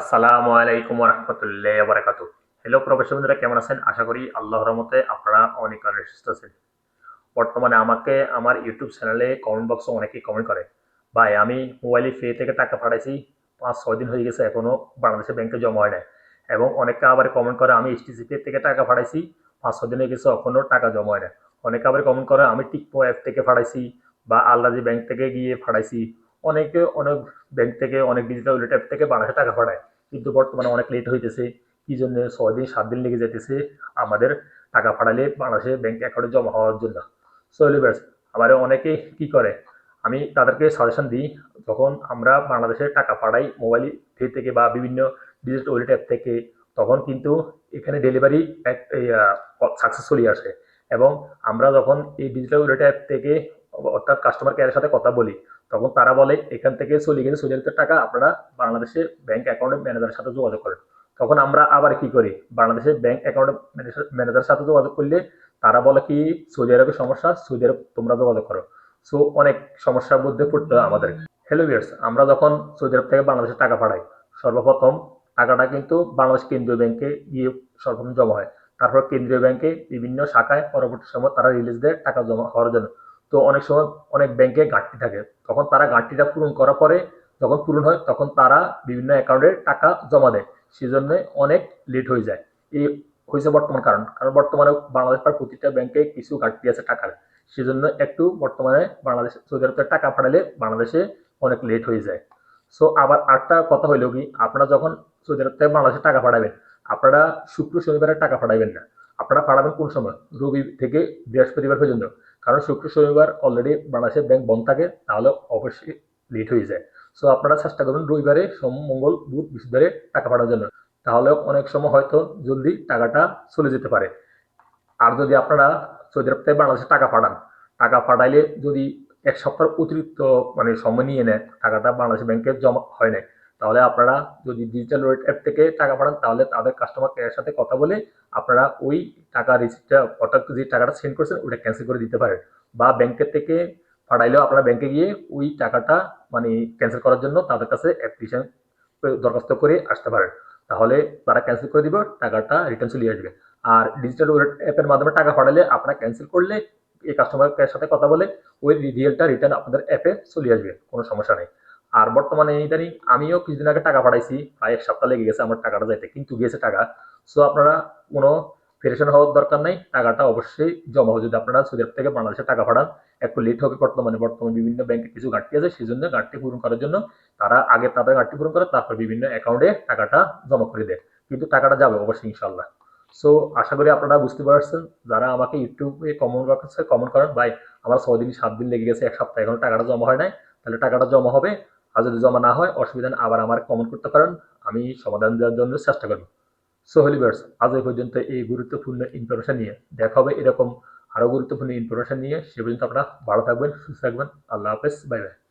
আসসালামু আলাইকুম রহমতুল্লাহ বারাকাত হ্যালো প্রবাসী বন্ধুরা, কেমন আছেন? আশা করি আল্লাহর রহমতে আপনারা অনেক অনেক সুস্থ আছেন। বর্তমানে আমাকে আমার ইউটিউব চ্যানেলে কমেন্ট বক্সে অনেকেই কমেন্ট করে, ভাই, আমি মোবাইলে ফে থেকে টাকা পাঠাইছি, পাঁচ, ছয় দিন হয়ে গেছে এখনও বাংলাদেশের ব্যাংকে জমা হয় নাই। এবং অনেকে আবার কমেন্ট করে, আমি এসটিসি পে থেকে টাকা পাঠাইছি, পাঁচ, ছয় দিন হয়ে গেছে এখনও টাকা জমা হয় না অনেকে আবার কমেন্ট করে, আমি টিকপো অ্যাপ থেকে পাঠাইছি বা আল্লাজি ব্যাংক থেকে গিয়ে পাঠাইছি। অনেকে অনেক ব্যাংক থেকে, অনেক ডিজিটাল ওয়ালেট অ্যাপ থেকে বাংলাদেশে টাকা পাঠায়। কিন্তু বর্তমানে অনেক লেট হইতেছে। কি জন্য ছয় দিন, সাত দিন লেগে যেতেছে আমাদের টাকা পাঠালে বাংলাদেশে ব্যাংক অ্যাকাউন্টে জমা হওয়ার জন্য। সো লিভার্স আবার অনেকে কি করে? আমি তাদেরকে সাজেশন দিই, যখন আমরা বাংলাদেশে টাকা পাঠাই মোবাইল ফে থেকে বা বিভিন্ন ডিজিটাল ওয়ালেট অ্যাপ থেকে, তখন কিন্তু এখানে ডেলিভারি সাকসেসফুলি আসে। এবং আমরা যখন এই ডিজিটাল ওয়ালেট অ্যাপ থেকে অর্থাৎ কাস্টমার কেয়ারের সাথে কথা বলি তখন তারা বলে, এখান থেকে চলে গেছে চলে যেতে টাকা আপনারা বাংলাদেশে ব্যাংক অ্যাকাউন্টের ম্যানেজারের সাথে যোগাযোগ করেন। তখন আমরা আবার কি করি বাংলাদেশের ব্যাংক অ্যাকাউন্ট ম্যানেজারের সাথে যোগাযোগ করলে তারা বলে কি, সৌদি আরবের সমস্যা, সৌদি আরব তোমরা যোগাযোগ করো। সো অনেক সমস্যার মধ্যে পড়তে হয় আমাদের। হ্যালো ভিয়ার্স আমরা যখন সৌদি আরব থেকে বাংলাদেশে টাকা পাঠাই, সর্বপ্রথম টাকাটা কিন্তু বাংলাদেশ কেন্দ্রীয় ব্যাংকে গিয়ে সর্বপ্রথম জমা হয়। তারপর কেন্দ্রীয় ব্যাংকে বিভিন্ন শাখায় পরবর্তী সময় তারা রিলিজ দেয় টাকা জমা হওয়ার জন্য। তো অনেক সময় অনেক ব্যাংকে ঘাটতি থাকে। তখন তারা ঘাটতিটা পূরণ করার পরে যখন পূরণ হয়, তখন তারা বিভিন্ন অ্যাকাউন্টে টাকা জমা দেয়। সেজন্য অনেক লেট হয়ে যায়। এই হয়েছে বর্তমান কারণ। কারণ বর্তমানে বাংলাদেশ প্রায় প্রতিটা ব্যাংকে কিছু ঘাটতি আছে টাকার। সেজন্য একটু বর্তমানে বাংলাদেশ সৌদি আরবে টাকা পাঠালে বাংলাদেশে অনেক লেট হয়ে যায়। সো আবার আরেকটা কথা হইল কি, আপনারা যখন সৌদি আরব থেকে বাংলাদেশে টাকা পাঠাবেন, আপনারা শুক্র, শনিবারে টাকা পাঠাবেন না। আপনারা পাঠাবেন কোন সময়? রবি থেকে বৃহস্পতিবার পর্যন্ত। কারণ শুক্র শনিবার অলরেডি বাংলাদেশের ব্যাংক বন্ধ থাকে, তাহলে অবশ্যই লেট হয়ে যায়। সো আপনারা চেষ্টা করুন রবিবারে সোম, মঙ্গল, বুধ, বৃহস্পতিবারে টাকা পাঠানোর জন্য। তাহলে অনেক সময় হয়তো জলদি টাকাটা চলে যেতে পারে। আর যদি আপনারা সৌদি থেকে বাংলাদেশে টাকা পাঠান, টাকা পাঠাইলে যদি এক সপ্তাহ অতিরিক্ত মানে সময় নিয়ে নেয় টাকাটা বাংলাদেশ ব্যাংকে জমা হয় না তাহলে আপনারা যদি ডিজিটাল ওয়েট অ্যাপ থেকে টাকা পাঠান, তাহলে তাদের কাস্টমার কেয়ারের সাথে কথা বলে আপনারা ওই টাকা রিসিপ্টটা অর্থাৎ যে টাকাটা সেন্ড করছেন ওটা ক্যান্সেল করে দিতে পারেন। বা ব্যাংকের থেকে পাঠাইলেও আপনারা ব্যাংকে গিয়ে ওই টাকাটা মানে ক্যান্সেল করার জন্য তাদের কাছে অ্যাপ্লিকেশন দরখাস্ত করে আসতে পারেন। তাহলে তারা ক্যান্সেল করে দিবে, টাকাটা রিটার্ন চলে আসবে। আর ডিজিটাল ওয়ালেট অ্যাপের মাধ্যমে টাকা পাঠালে আপনারা ক্যান্সেল করলে এই কাস্টমার কেয়ারের সাথে কথা বলে ওই রিয়েলটা রিটার্ন আপনাদের অ্যাপে চলে আসবে, কোনো সমস্যা নেই। আর বর্তমানে ইদানিং আমিও কিছুদিন আগে টাকা পাঠাইছি, প্রায় এক সপ্তাহ লেগে গেছে আমার টাকাটা যাইতে, কিন্তু গিয়েছে টাকা। সো আপনারা কোনো ফেরেশন হওয়ার দরকার নেই, টাকাটা অবশ্যই জমা হবে যদি আপনারা সৌদি থেকে বাংলাদেশে টাকা পাঠান, একটু লেট হবে বর্তমানে। বর্তমানে বিভিন্ন ব্যাংকে কিছু ঘাটতি আছে সেই জন্য ঘাটতি পূরণ করার জন্য তারা আগে তাদের ঘাটতি পূরণ করে, তারপর বিভিন্ন অ্যাকাউন্টে টাকাটা জমা করে দেয়। কিন্তু টাকাটা যাবে অবশ্যই ইনশাল্লাহ সো আশা করি আপনারা বুঝতে পারছেন, যারা আমাকে ইউটিউবে কমেন্ট বক্সে কমেন্ট করেন, ভাই, আমার ছয় দিন সাত দিন লেগে গেছে, এক সপ্তাহ এখন টাকাটা জমা হয় নাই, তাহলে টাকাটা জমা হবে। আর যদি জমা না হয়, অসুবিধা আবার আমার কমেন্ট করতে পারেন, আমি সমাধান দেওয়ার জন্য চেষ্টা করব। সো হলিভার্স আজ এই পর্যন্ত এই গুরুত্বপূর্ণ ইনফরমেশন নিয়ে দেখা হবে এরকম আরও গুরুত্বপূর্ণ ইনফরমেশন নিয়ে। সে পর্যন্ত আপনারা ভালো থাকবেন, সুস্থ থাকবেন, আল্লাহ হাফেজ বাই বাই